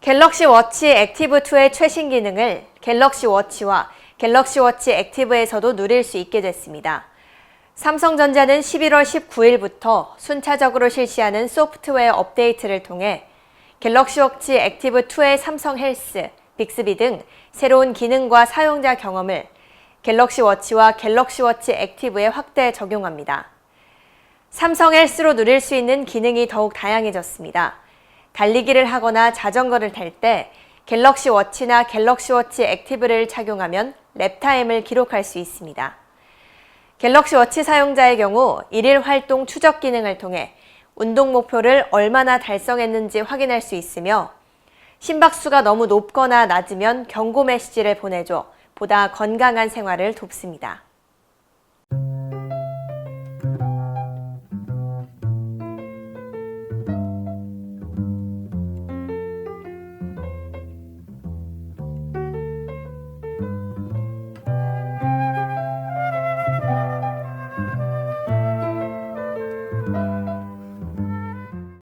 갤럭시 워치 액티브 2의 최신 기능을 갤럭시 워치와 갤럭시 워치 액티브에서도 누릴 수 있게 됐습니다. 삼성전자는 11월 19일부터 순차적으로 실시하는 소프트웨어 업데이트를 통해 갤럭시 워치 액티브 2의 삼성 헬스, 빅스비 등 새로운 기능과 사용자 경험을 갤럭시 워치와 갤럭시 워치 액티브에 확대 적용합니다. 삼성 헬스로 누릴 수 있는 기능이 더욱 다양해졌습니다. 달리기를 하거나 자전거를 탈 때 갤럭시 워치나 갤럭시 워치 액티브를 착용하면 랩타임을 기록할 수 있습니다. 갤럭시 워치 사용자의 경우 일일 활동 추적 기능을 통해 운동 목표를 얼마나 달성했는지 확인할 수 있으며 심박수가 너무 높거나 낮으면 경고 메시지를 보내줘 보다 건강한 생활을 돕습니다.